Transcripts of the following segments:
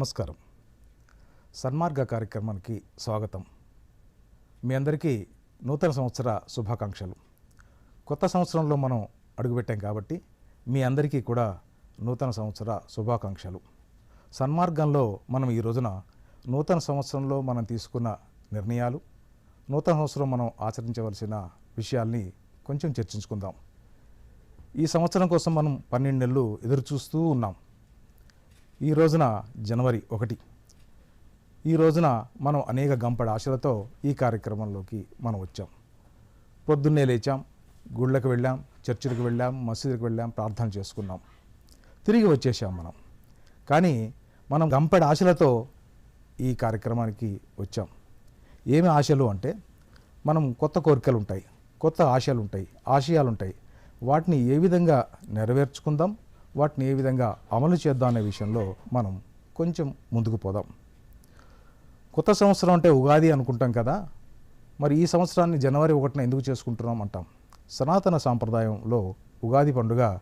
నమస్కారం. సన్మార్గ కార్యక్రమానికి స్వాగతం. మీ అందరికీ నూతన సంవత్సర శుభాకాంక్షలు. కొత్త సంవత్సరంలో మనం అడుగుపెట్టాం కాబట్టి మీ అందరికీ కూడా నూతన సంవత్సర శుభాకాంక్షలు. సన్మార్గంలో మనం ఈ రోజున నూతన సంవత్సరంలో మనం తీసుకున్న నిర్ణయాలు నూతన సంవత్సరం మనం ఆచరించవలసిన విషయాల్ని కొంచెం చర్చించుకుందాం. ఈ సంవత్సరం కోసం మనం పన్నెండు నెలలు ఎదురు చూస్తూ ఉన్నాం. ఈ రోజున జనవరి ఒకటి. ఈ రోజున మనం అనేక గంపడి ఆశలతో ఈ కార్యక్రమంలోకి మనం వచ్చాం. పొద్దున్నే లేచాం గుళ్ళకి వెళ్ళాం చర్చిలకు వెళ్ళాం మసీదులకు వెళ్ళాం ప్రార్థన చేసుకున్నాం. తిరిగి వచ్చేసాం మనం. కానీ మనం గంపడి ఆశలతో ఈ కార్యక్రమానికి వచ్చాం. ఏమి ఆశలు అంటే మనం కొత్త కోరికలు ఉంటాయి కొత్త ఆశలు ఉంటాయి ఆశయాలు ఉంటాయి వాటిని ఏ విధంగా నెరవేర్చుకుందాం వాటిని ఏ విధంగా అమలు చేద్దాం అనే విషయంలో మనం కొంచెం ముందుకు పోదాం. కొత్త సంవత్సరం అంటే ఉగాది అనుకుంటాం కదా? మరి ఈ సంవత్సరాన్ని జనవరి ఒకటిన ఎందుకు చేసుకుంటున్నాం అంటాం. సనాతన సాంప్రదాయంలో ఉగాది పండుగ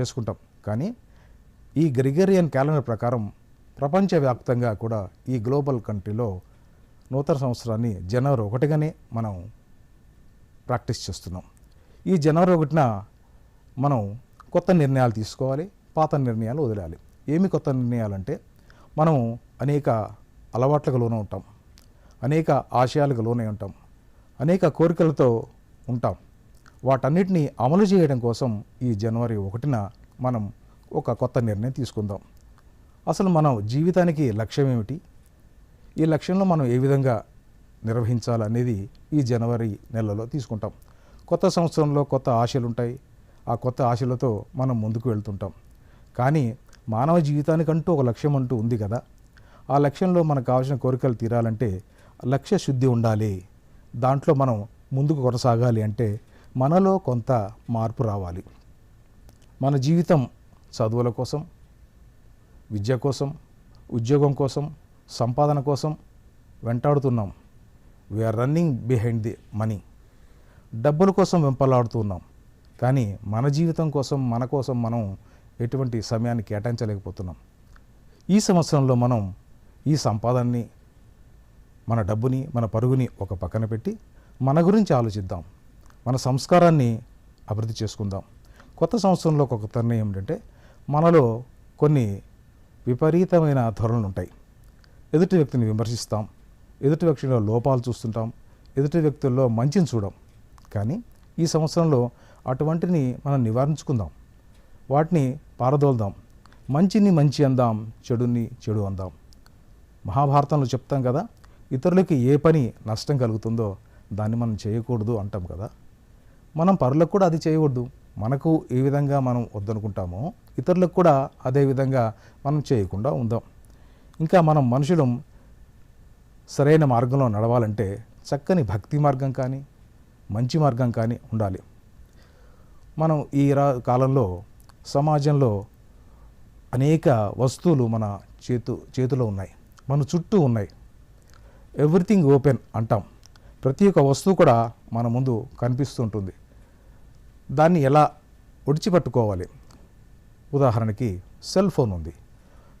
చేసుకుంటాం. కానీ ఈ గ్రిగరియన్ క్యాలెండర్ ప్రకారం ప్రపంచవ్యాప్తంగా కూడా ఈ గ్లోబల్ కంట్రీలో నూతన సంవత్సరాన్ని జనవరి ఒకటిగానే మనం ప్రాక్టీస్ చేస్తున్నాం. ఈ జనవరి ఒకటిన మనం కొత్త నిర్ణయాలు తీసుకోవాలి పాత నిర్ణయాలు వదిలాలి. ఏమి కొత్త నిర్ణయాలంటే మనం అనేక అలవాట్లకు లోనే ఉంటాం. అనేక ఆశయాలకు లోనే ఉంటాం. అనేక కోరికలతో ఉంటాం. వాటన్నిటిని అమలు చేయడం కోసం ఈ జనవరి ఒకటిన మనం ఒక కొత్త నిర్ణయం తీసుకుందాం. అసలు మనం జీవితానికి లక్ష్యం ఏమిటి? ఈ లక్ష్యంలో మనం ఏ విధంగా నిర్వహించాలనేది ఈ జనవరి నెలలో తీసుకుంటాం. కొత్త సంవత్సరంలో కొత్త ఆశలు ఉంటాయి ఆ కొత్త ఆశలతో మనం ముందుకు వెళ్తుంటాం. కానీ మానవ జీవితానికంటూ ఒక లక్ష్యం అంటూ ఉంది కదా. ఆ లక్ష్యంలో మనకు కావాల్సిన కోరికలు తీరాలంటే లక్ష్య శుద్ధి ఉండాలి. దాంట్లో మనం ముందుకు కొనసాగాలి అంటే మనలో కొంత మార్పు రావాలి. మన జీవితం చదువుల కోసం విద్య కోసం ఉద్యోగం కోసం సంపాదన కోసం వెంటాడుతున్నాం. We are running behind the money డబ్బుల కోసం వెంపలాడుతున్నాం. కానీ మన జీవితం కోసం మన కోసం మనం ఎటువంటి సమయాన్ని కేటాయించలేకపోతున్నాం. ఈ సంవత్సరంలో మనం ఈ సంపాదనని మన డబ్బుని మన పరుగుని ఒక పక్కన పెట్టి మన గురించి ఆలోచిద్దాం. మన సంస్కారాన్ని అభివృద్ధి చేసుకుందాం. కొత్త సంవత్సరంలో ఒక కొత్త నిర్ణయం మనలో కొన్ని విపరీతమైన ధోరణులు ఉంటాయి ఎదుటి వ్యక్తిని విమర్శిస్తాం. ఎదుటి వ్యక్తిలో లోపాలు చూస్తుంటాం. ఎదుటి వ్యక్తుల్లో మంచిని చూడం. కానీ ఈ సంవత్సరంలో అటువంటిని మనం నివారించుకుందాం. వాటిని పారదోల్దాం. మంచిని మంచి అందాం చెడుని చెడు అందాం. మహాభారతంలో చెప్తాం కదా ఇతరులకి ఏ పని నష్టం కలుగుతుందో దాన్ని మనం చేయకూడదు అంటాం కదా. మనం పరులకు కూడా అది చేయకూడదు మనకు ఏ విధంగా మనం వద్దనుకుంటామో ఇతరులకు కూడా అదే విధంగా మనం చేయకుండా ఉందాం. ఇంకా మనం మనుషులు సరైన మార్గంలో నడవాలంటే చక్కని భక్తి మార్గం కానీ మంచి మార్గం కానీ ఉండాలి. మనం ఈ రా కాలంలో సమాజంలో అనేక వస్తువులు మన చేతు చేతిలో ఉన్నాయి. మన చుట్టూ ఉన్నాయి. ఎవ్రీథింగ్ ఓపెన్ అంటాం. ప్రతి ఒక్క వస్తువు కూడా మన ముందు కనిపిస్తుంటుంది. దాన్ని ఎలా ఒడిచిపట్టుకోవాలి? ఉదాహరణకి సెల్ ఫోన్ ఉంది.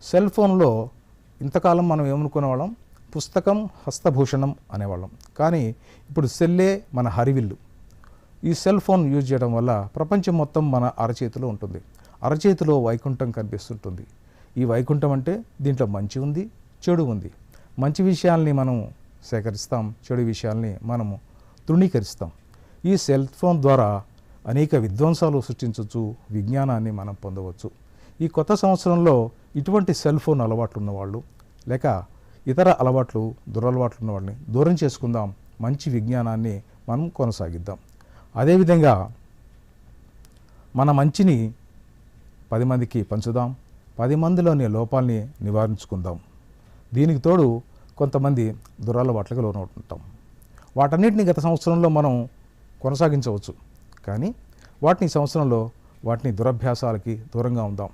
సెల్ ఫోన్లో ఇంతకాలం మనం ఏమనుకునేవాళ్ళం పుస్తకం హస్తభూషణం అనేవాళ్ళం. కానీ ఇప్పుడు సెల్లే మన హరివిల్లు. ఈ సెల్ ఫోన్ యూజ్ చేయడం వల్ల ప్రపంచం మొత్తం మన అరచేతిలో ఉంటుంది. అరచేతిలో వైకుంఠం కనిపిస్తుంటుంది. ఈ వైకుంఠం అంటే దీంట్లో మంచి ఉంది చెడు ఉంది. మంచి విషయాల్ని మనం సేకరిస్తాం చెడు విషయాల్ని మనము తృణీకరిస్తాం. ఈ సెల్ ఫోన్ ద్వారా అనేక విధ్వంసాలు సృష్టించవచ్చు విజ్ఞానాన్ని మనం పొందవచ్చు. ఈ కొత్త సంవత్సరంలో ఇటువంటి సెల్ ఫోన్ అలవాట్లు ఉన్నవాళ్ళు లేక ఇతర అలవాట్లు దురలవాట్లు ఉన్న వాళ్ళని దూరం చేసుకుందాం మంచి విజ్ఞానాన్ని మనం కొనసాగిద్దాం. అదేవిధంగా మన మంచిని పది మందికి పంచుదాం పది మందిలోని లోపాలని నివారించుకుందాం. దీనికి తోడు కొంతమంది దురలవాట్లకు లోనవుతుంటాం. వాటన్నిటిని గత సంవత్సరంలో మనం కొనసాగించవచ్చు. కానీ వాటిని సంవత్సరంలో వాటిని దురభ్యాసాలకి దూరంగా ఉందాం.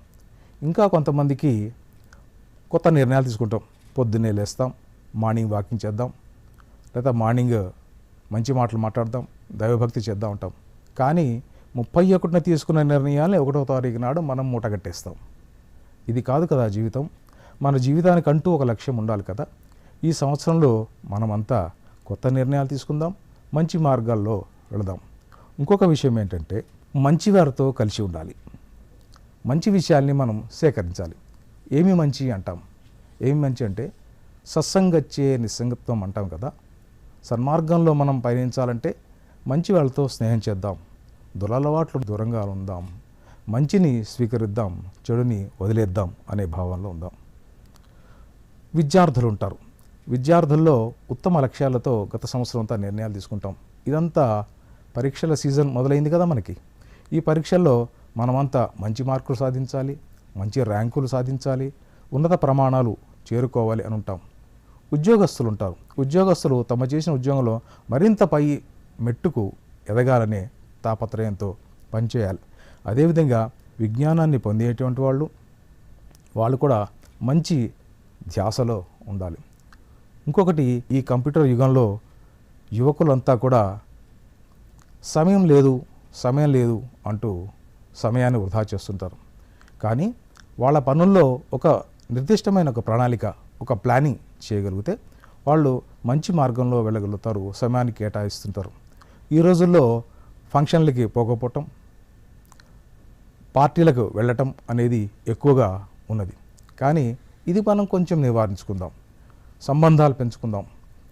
ఇంకా కొంతమందికి కొత్త నిర్ణయాలు తీసుకుంటాం. పొద్దున్నే లేస్తాం మార్నింగ్ వాకింగ్ చేద్దాం లేదా మార్నింగ్ మంచి మాటలు మాట్లాడదాం దైవభక్తి చేద్దాం ఉంటాం కానీ ముప్పై ఒకటిన తీసుకున్న నిర్ణయాలు ఒకటో తారీఖు నాడు మనం మూటగట్టేస్తాం ఇది కాదు కదా జీవితం. మన జీవితానికి అంటూ ఒక లక్ష్యం ఉండాలి కదా. ఈ సంవత్సరంలో మనమంతా కొత్త నిర్ణయాలు తీసుకుందాం మంచి మార్గాల్లో వెళదాం. ఇంకొక విషయం ఏంటంటే మంచివారితో కలిసి ఉండాలి. మంచి విషయాల్ని మనం సేకరించాలి. ఏమి మంచి అంటాం? ఏమి మంచి అంటే సత్సంగచ్చే నిస్సంగత్వం అంటాం కదా. సన్మార్గంలో మనం పయనించాలంటే మంచి వాళ్ళతో స్నేహం చేద్దాం. దురలవాట్లు దూరంగా ఉందాం. మంచిని స్వీకరిద్దాం. చెడుని వదిలేద్దాం అనే భావనలో ఉందాం. విద్యార్థులు ఉంటారు. విద్యార్థుల్లో ఉత్తమ లక్ష్యాలతో గత సంవత్సరం అంతా నిర్ణయాలు తీసుకుంటాం. ఇదంతా పరీక్షల సీజన్ మొదలైంది కదా మనకి. ఈ పరీక్షల్లో మనమంతా మంచి మార్కులు సాధించాలి మంచి ర్యాంకులు సాధించాలి ఉన్నత ప్రమాణాలు చేరుకోవాలి అని ఉంటాం ఉద్యోగస్తులు ఉంటారు. ఉద్యోగస్తులు తమ చేసిన ఉద్యోగంలో మరింత పై మెట్టుకు ఎదగాలనే తాపత్రయంతో పనిచేయాలి. అదేవిధంగా విజ్ఞానాన్ని పొందేటువంటి వాళ్ళు వాళ్ళు కూడా మంచి ధ్యాసలో ఉండాలి. ఇంకొకటి ఈ కంప్యూటర్ యుగంలో యువకులంతా కూడా సమయం లేదు సమయం లేదు అంటూ సమయాన్ని వృధా చేస్తుంటారు. కానీ వాళ్ళ పనుల్లో ఒక నిర్దిష్టమైన ఒక ప్రణాళిక ఒక ప్లానింగ్ చేయగలిగితే వాళ్ళు మంచి మార్గంలో వెళ్ళగలుగుతారు సమయాన్ని కేటాయిస్తుంటారు. ఈ రోజుల్లో ఫంక్షన్లకి పోకపోవటం పార్టీలకు వెళ్ళటం అనేది ఎక్కువగా ఉన్నది. కానీ ఇది మనం కొంచెం నివారించుకుందాం. సంబంధాలు పెంచుకుందాం.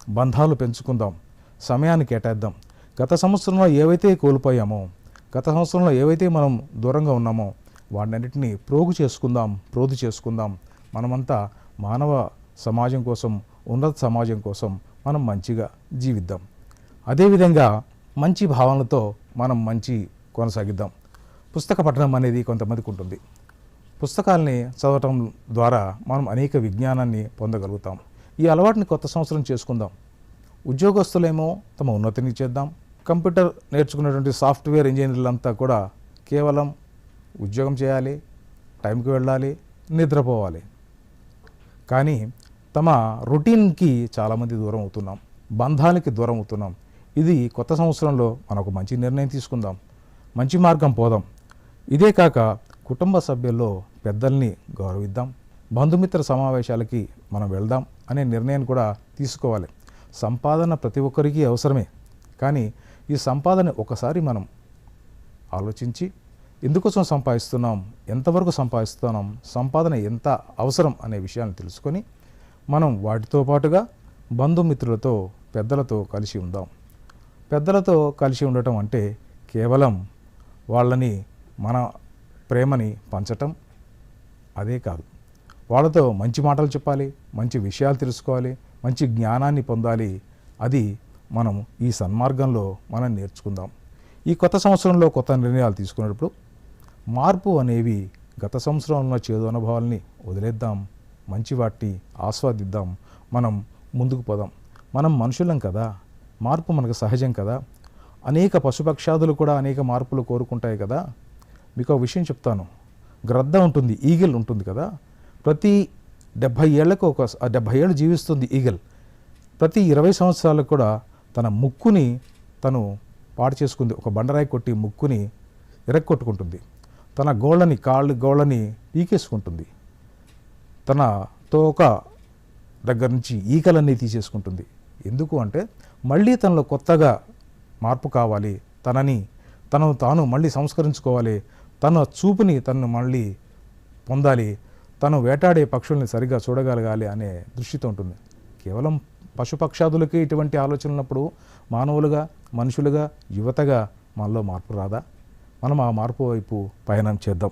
బంధాలు పెంచుకుందాం. సమయాన్ని కేటాయిద్దాం. గత సంవత్సరంలో ఏవైతే కోల్పోయామో గత సంవత్సరంలో ఏవైతే మనం దూరంగా ఉన్నామో వాటన్నిటిని ప్రోగు చేసుకుందాం ప్రోధి చేసుకుందాం. మనమంతా మానవ సమాజం కోసం ఉన్నత సమాజం కోసం మనం మంచిగా జీవిద్దాం. అదేవిధంగా మంచి భావనలతో మనం మంచి కొనసాగిద్దాం. పుస్తక పఠనం అనేది కొంతమందికి ఉంటుంది. పుస్తకాల్ని చదవటం ద్వారా మనం అనేక విజ్ఞానాన్ని పొందగలుగుతాం. ఈ అలవాటుని కొత్త సంవత్సరం చేసుకుందాం. ఉద్యోగస్తులేమో తమ ఉన్నతిని చేద్దాం. కంప్యూటర్ నేర్చుకున్నటువంటి సాఫ్ట్వేర్ ఇంజనీర్లంతా కూడా కేవలం ఉద్యోగం చేయాలి టైంకి వెళ్ళాలి నిద్రపోవాలి. కానీ తమ రొటీన్కి చాలామంది దూరం అవుతున్నాం. బంధాలకి దూరం అవుతున్నాం. ఇది కొత్త సంవత్సరంలో మనం ఒక మంచి నిర్ణయం తీసుకుందాం. మంచి మార్గం పోదాం. ఇదే కాక కుటుంబ సభ్యుల్లో పెద్దల్ని గౌరవిద్దాం. బంధుమిత్ర సమావేశాలకి మనం వెళ్దాం అనే నిర్ణయం కూడా తీసుకోవాలి. సంపాదన ప్రతి ఒక్కరికి అవసరమే. కానీ ఈ సంపాదన ఒకసారి మనం ఆలోచించి ఎందుకోసం సంపాదిస్తున్నాం ఎంతవరకు సంపాదిస్తున్నాం సంపాదన ఎంత అవసరం అనే విషయాన్ని తెలుసుకొని మనం వాటితో పాటుగా బంధుమిత్రులతో పెద్దలతో కలిసి ఉందాం. పెద్దలతో కలిసి ఉండటం అంటే కేవలం వాళ్ళని మన ప్రేమని పంచటం అదే కాదు. వాళ్ళతో మంచి మాటలు చెప్పాలి మంచి విషయాలు తెలుసుకోవాలి మంచి జ్ఞానాన్ని పొందాలి. అది మనం ఈ సన్మార్గంలో మనం నేర్చుకుందాం. ఈ కొత్త సంవత్సరంలో కొత్త నిర్ణయాలు తీసుకునేటప్పుడు మార్పు అనేవి గత సంవత్సరం ఉన్న చేదు అనుభవాల్ని వదిలేద్దాం మంచి వాటిని ఆస్వాదిద్దాం మనం ముందుకు పోదాం. మనం మనుషులం కదా. మార్పు మనకు సహజం కదా? అనేక పశుపక్షాదులు కూడా అనేక మార్పులు కోరుకుంటాయి కదా? మీకు ఒక విషయం చెప్తాను. గ్రద్ద ఉంటుంది ఈగిల్ ఉంటుంది కదా? ప్రతి డెబ్భై ఏళ్ళకు ఒక డెబ్భై ఏళ్ళు జీవిస్తుంది ఈగల్. ప్రతి ఇరవై సంవత్సరాలకు కూడా తన ముక్కుని తను పాడు చేసుకుంది. ఒక బండరాయి కొట్టి ముక్కుని ఎరక్కొట్టుకుంటుంది. తన గోళ్ళని కాళ్ళు గోళ్ళని పీకేసుకుంటుంది. తన తోక దగ్గర నుంచి ఈకలన్నీ తీసేసుకుంటుంది. ఎందుకు అంటే మళ్ళీ తనలో కొత్తగా మార్పు కావాలి. తనని తనను తాను మళ్ళీ సంస్కరించుకోవాలి. తన చూపుని తను మళ్ళీ పొందాలి. తను వేటాడే పక్షుల్ని సరిగ్గా చూడగలగాలి అనే దృష్టితో ఉంటుంది. కేవలం పశుపక్షాదులకి ఇటువంటి ఆలోచనలు ఉన్నప్పుడు మానవులుగా మనుషులుగా యువతగా మనలో మార్పు రాదా? మనం ఆ మార్పు వైపు పయనం చేద్దాం.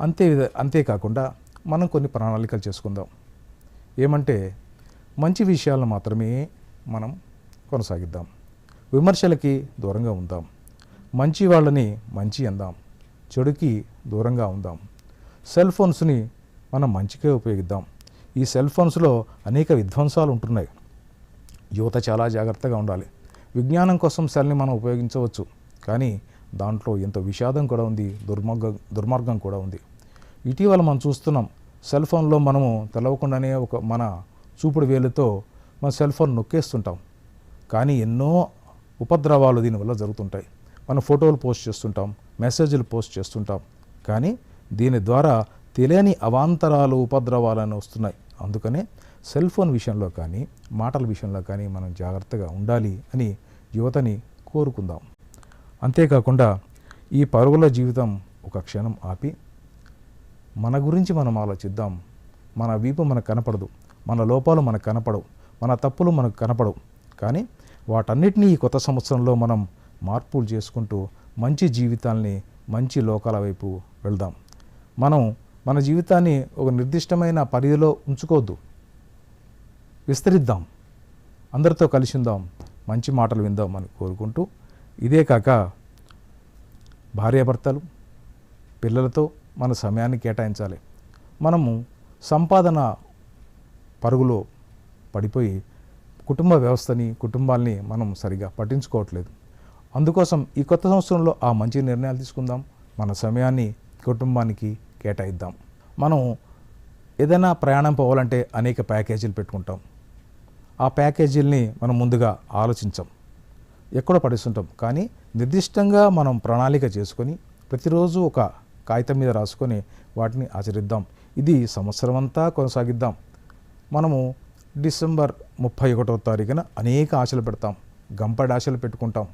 అంతే విధ- అంతేకాకుండా మనం కొన్ని ప్రణాళికలు చేసుకుందాం. ఏమంటే మంచి విషయాలను మాత్రమే మనం కొనసాగిద్దాం. విమర్శలకి దూరంగా ఉందాం. మంచి వాళ్ళని మంచి అందాం. చెడుకి దూరంగా ఉందాం. సెల్ ఫోన్స్ని మనం మంచిగా ఉపయోగిద్దాం. ఈ సెల్ ఫోన్స్లో అనేక విధ్వంసాలు ఉంటున్నాయి. యువత చాలా జాగ్రత్తగా ఉండాలి. విజ్ఞానం కోసం సెల్ని మనం ఉపయోగించవచ్చు. కానీ దాంట్లో ఎంత విషాదం కూడా ఉంది దుర్మార్గం దుర్మార్గం కూడా ఉంది. ఇటీవల మనం చూస్తున్నాం సెల్ ఫోన్లో మనము తెలవకుండానే ఒక మన చూపుడు వేలుతో మన సెల్ ఫోన్ నొక్కేస్తుంటాం. కానీ ఎన్నో ఉపద్రవాలు దీనివల్ల జరుగుతుంటాయి. మనం ఫోటోలు పోస్ట్ చేస్తుంటాం మెసేజ్లు పోస్ట్ చేస్తుంటాం. కానీ దీని ద్వారా తెలియని అవాంతరాలు ఉపద్రవాలను వస్తున్నాయి. అందుకనే సెల్ ఫోన్ విషయంలో కానీ మాటల విషయంలో కానీ మనం జాగ్రత్తగా ఉండాలి అని యువతని కోరుకుందాం. అంతేకాకుండా ఈ పరుగుల జీవితం ఒక క్షణం ఆపి మన గురించి మనం ఆలోచిద్దాం. మన వీపు మనకు కనపడదు. మన లోపాలు మనకు కనపడవు. మన తప్పులు మనకు కనపడవు. కానీ వాటన్నిటినీ ఈ కొత్త సంవత్సరంలో మనం మార్పులు చేసుకుంటూ మంచి జీవితాల్ని మంచి లోకాల వైపు వెళ్దాం. మనం మన జీవితాన్ని ఒక నిర్దిష్టమైన పరిధిలో ఉంచుకోవద్దు. విస్తరిద్దాం. అందరితో కలిసి ఉందాం మంచి మాటలు విందాం అని కోరుకుంటూ ఇదే కాక భార్యాభర్తలు పిల్లలతో మన సమయాన్ని కేటాయించాలి. మనము సంపాదన పరుగులో పడిపోయి కుటుంబ వ్యవస్థని కుటుంబాల్ని మనం సరిగా పట్టించుకోవట్లేదు. అందుకోసం ఈ కొత్త సంవత్సరంలో ఆ మంచి నిర్ణయాలు తీసుకుందాం. మన సమయాన్ని కుటుంబానికి కేటాయిద్దాం. మనం ఏదైనా ప్రయాణం పోవాలంటే అనేక ప్యాకేజీలు పెట్టుకుంటాం. ఆ ప్యాకేజీల్ని మనం ముందుగా ఆలోచించాం. ఎక్కడో పడిస్తుంటాం. కానీ నిర్దిష్టంగా మనం ప్రణాళిక చేసుకొని ప్రతిరోజు ఒక కాగితం మీద రాసుకొని వాటిని ఆచరిద్దాం. ఇది సంవత్సరం అంతా కొనసాగిద్దాం. మనము డిసెంబర్ ముప్పై ఒకటో తారీఖున అనేక ఆశలు పెడతాం గంపడి ఆశలు పెట్టుకుంటాం.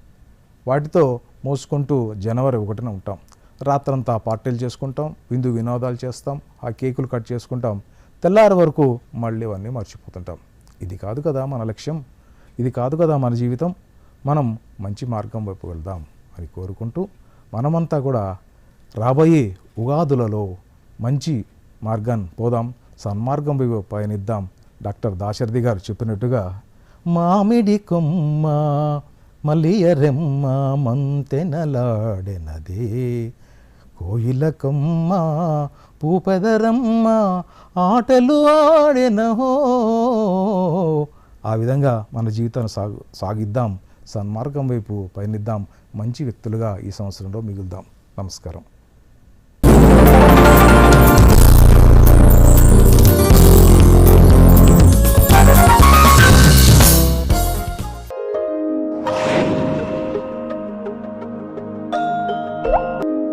వాటితో మోసుకుంటూ జనవరి ఒకటిన ఉంటాం. రాత్రంతా పార్టీలు చేసుకుంటాం విందు వినోదాలు చేస్తాం ఆ కేకులు కట్ చేసుకుంటాం. తెల్లారి వరకు మళ్ళీ అవన్నీ మర్చిపోతుంటాం. ఇది కాదు కదా మన లక్ష్యం ఇది కాదు కదా మన జీవితం. మనం మంచి మార్గం వైపు వెళ్దాం అని కోరుకుంటూ మనమంతా కూడా రాబోయే ఉగాదులలో మంచి మార్గాన్ని పోదాం సన్మార్గం వైపు పయనిద్దాం డాక్టర్ దాశరథి గారు చెప్పినట్టుగా మామిడి కొమ్మ మలియరెమ్మ మంతెనలాడెనదే. కోయిల కొమ్మ పూపెదరమ్మ ఆటలు ఆడెనహో. ఆ విధంగా మన జీవితాన్ని సాగు సాగిద్దాం సన్మార్గం వైపు పయనిద్దాం మంచి వ్యక్తులుగా ఈ సంవత్సరంలో మిగులుదాం. నమస్కారం.